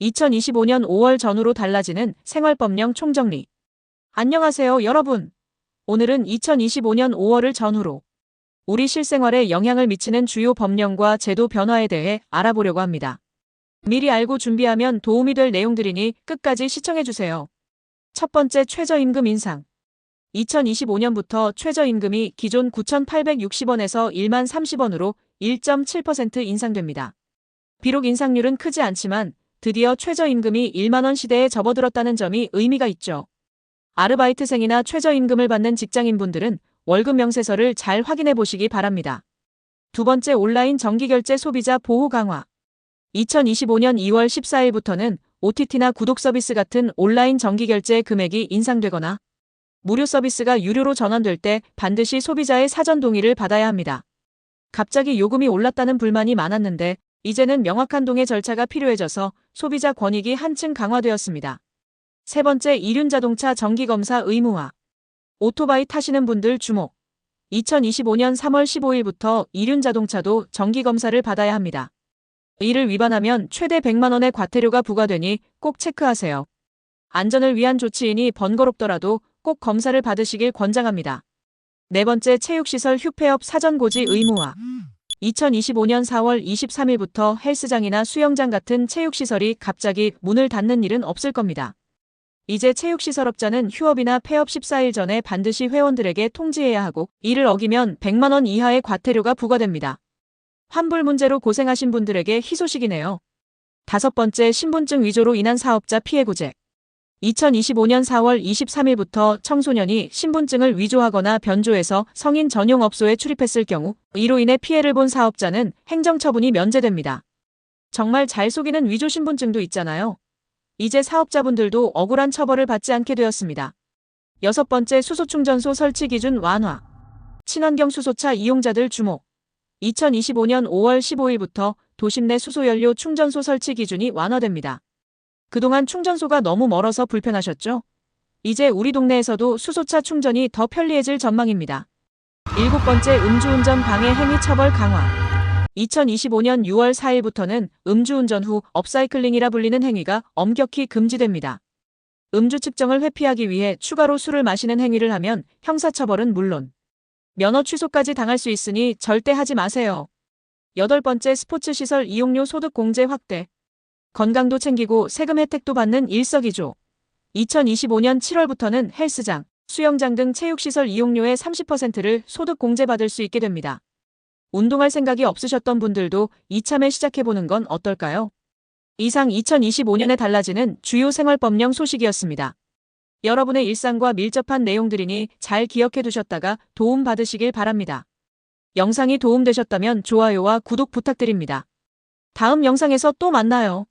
2025년 5월 전후로 달라지는 생활법령 총정리. 안녕하세요, 여러분. 오늘은 2025년 5월을 전후로 우리 실생활에 영향을 미치는 주요 법령과 제도 변화에 대해 알아보려고 합니다. 미리 알고 준비하면 도움이 될 내용들이니 끝까지 시청해주세요. 첫 번째 최저임금 인상. 2025년부터 최저임금이 기존 9,860원에서 1만 30원으로 1.7% 인상됩니다. 비록 인상률은 크지 않지만 드디어 최저임금이 1만원 시대에 접어들었다는 점이 의미가 있죠. 아르바이트생이나 최저임금을 받는 직장인분들은 월급 명세서를 잘 확인해 보시기 바랍니다. 두 번째 온라인 정기결제 소비자 보호 강화. 2025년 2월 14일부터는 OTT나 구독 서비스 같은 온라인 정기결제 금액이 인상되거나 무료 서비스가 유료로 전환될 때 반드시 소비자의 사전 동의를 받아야 합니다. 갑자기 요금이 올랐다는 불만이 많았는데 이제는 명확한 동의 절차가 필요해져서 소비자 권익이 한층 강화되었습니다. 세 번째 이륜자동차 정기검사 의무화. 오토바이 타시는 분들 주목. 2025년 3월 15일부터 이륜자동차도 정기검사를 받아야 합니다. 이를 위반하면 최대 100만원의 과태료가 부과되니 꼭 체크하세요. 안전을 위한 조치이니 번거롭더라도 꼭 검사를 받으시길 권장합니다. 네 번째 체육시설 휴폐업 사전고지 의무화. 2025년 4월 23일부터 헬스장이나 수영장 같은 체육시설이 갑자기 문을 닫는 일은 없을 겁니다. 이제 체육시설업자는 휴업이나 폐업 14일 전에 반드시 회원들에게 통지해야 하고 이를 어기면 100만원 이하의 과태료가 부과됩니다. 환불 문제로 고생하신 분들에게 희소식이네요. 다섯 번째 신분증 위조로 인한 사업자 피해 구제. 2025년 4월 23일부터 청소년이 신분증을 위조하거나 변조해서 성인 전용 업소에 출입했을 경우 이로 인해 피해를 본 사업자는 행정처분이 면제됩니다. 정말 잘 속이는 위조 신분증도 있잖아요. 이제 사업자분들도 억울한 처벌을 받지 않게 되었습니다. 여섯 번째 수소충전소 설치 기준 완화. 친환경 수소차 이용자들 주목. 2025년 5월 15일부터 도심 내 수소연료 충전소 설치 기준이 완화됩니다. 그동안 충전소가 너무 멀어서 불편하셨죠? 이제 우리 동네에서도 수소차 충전이 더 편리해질 전망입니다. 일곱 번째 음주운전 방해 행위 처벌 강화. 2025년 6월 4일부터는 음주운전 후 업사이클링이라 불리는 행위가 엄격히 금지됩니다. 음주 측정을 회피하기 위해 추가로 술을 마시는 행위를 하면 형사처벌은 물론 면허 취소까지 당할 수 있으니 절대 하지 마세요. 여덟 번째 스포츠시설 이용료 소득 공제 확대. 건강도 챙기고 세금 혜택도 받는 일석이조. 2025년 7월부터는 헬스장, 수영장 등 체육시설 이용료의 30%를 소득 공제받을 수 있게 됩니다. 운동할 생각이 없으셨던 분들도 이참에 시작해보는 건 어떨까요? 이상 2025년에 달라지는 주요 생활법령 소식이었습니다. 여러분의 일상과 밀접한 내용들이니 잘 기억해 두셨다가 도움 받으시길 바랍니다. 영상이 도움되셨다면 좋아요와 구독 부탁드립니다. 다음 영상에서 또 만나요.